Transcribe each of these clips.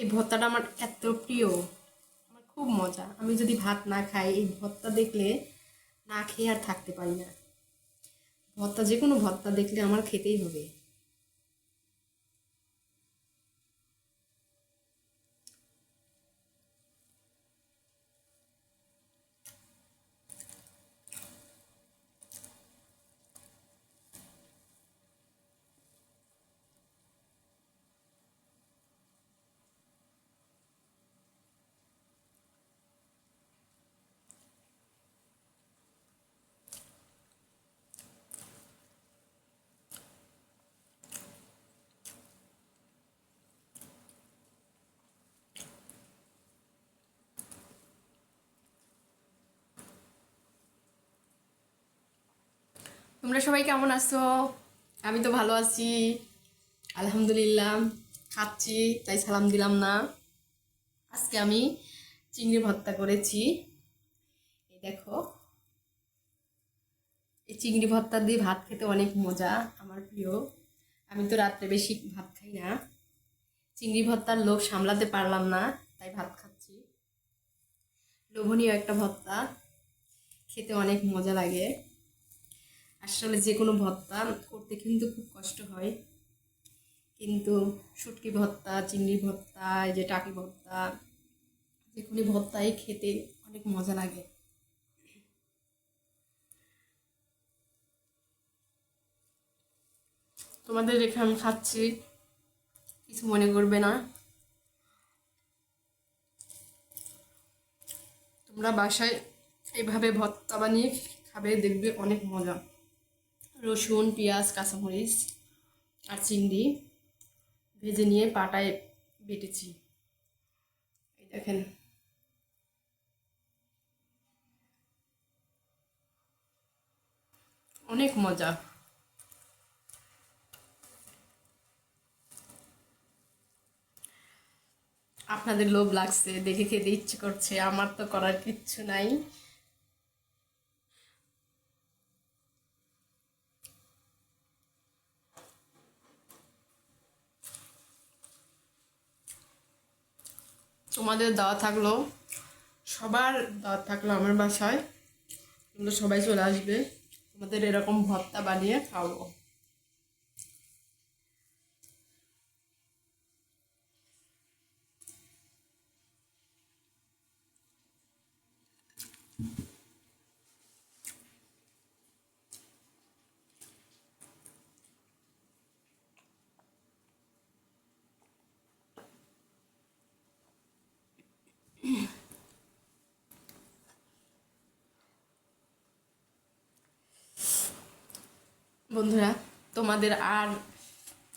এই ভর্তাটা আমার এত প্রিয়। আমার খুব মজা। আমি যদি ভাত না খাই, এই ভর্তা দেখলে না খেয়ে আর থাকতে পারি না। ভর্তা যে কোনো ভর্তা দেখলে আমার খেতেই হবে। তোমরা সবাই কেমন আছো? আমি তো ভালো আছি। আলহামদুলিল্লাহ, খাচ্ছি, তাই সালাম দিলাম না। আজকে আমি চিংড়ি ভর্তা করেছি। এই দেখো, এই চিংড়ি ভর্তা দিয়ে ভাত খেতে অনেক মজা, আমার প্রিয়। আমি তো রাত্রে বেশি ভাত খাই না। চিংড়ি ভর্তার লোভ সামলাতে পারলাম না, তাই ভাত খাচ্ছি। লোভনীয় একটা ভর্তা, খেতে অনেক মজা লাগে। আসলে যে কোনো ভর্তা করতে কিন্তু খুব কষ্ট হয়। কিন্তু শুটকি ভর্তা চিংড়ি ভর্তা এই যে টাকি ভর্তা যে কোনো ভর্তাই খেতে অনেক মজা লাগে। তোমাদের রেখে আমি খাচ্ছি, কিছু মনে করবে না। তোমরা বাসায় এইভাবে ভর্তা বানিয়ে খাবে, দেখবে অনেক মজা। রসুন, পেঁয়াজ, কাঁচামরিচ আর চিংড়ি ভেজে নিয়ে পাটায় বেটেছি। এই দেখেন। অনেক মজা। আপনাদের লোভ লাগছে, দেখে খেতে ইচ্ছে করছে, আমার তো করার কিচ্ছু নাই। তোমাদের দাওয়া থাকল? সবার দাওয়া থাকল আমার বাসায়। তোমরা সবাই চলে আসবে। তোমাদের এরকম ভর্তা বানিয়ে খাওয়াবো। বন্ধুরা, তোমাদের আর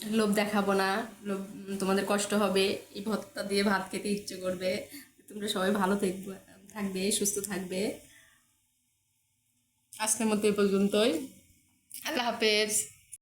লোভ দেখাবো না। লোভ, তোমাদের কষ্ট হবে। এই ভত্তা দিয়ে ভাত খেতে ইচ্ছে করবে। তোমরা সবাই ভালো থাকবে থাকবে, সুস্থ থাকবে। আজকের মতো এই পর্যন্তই। আল্লাহ হাফেজ।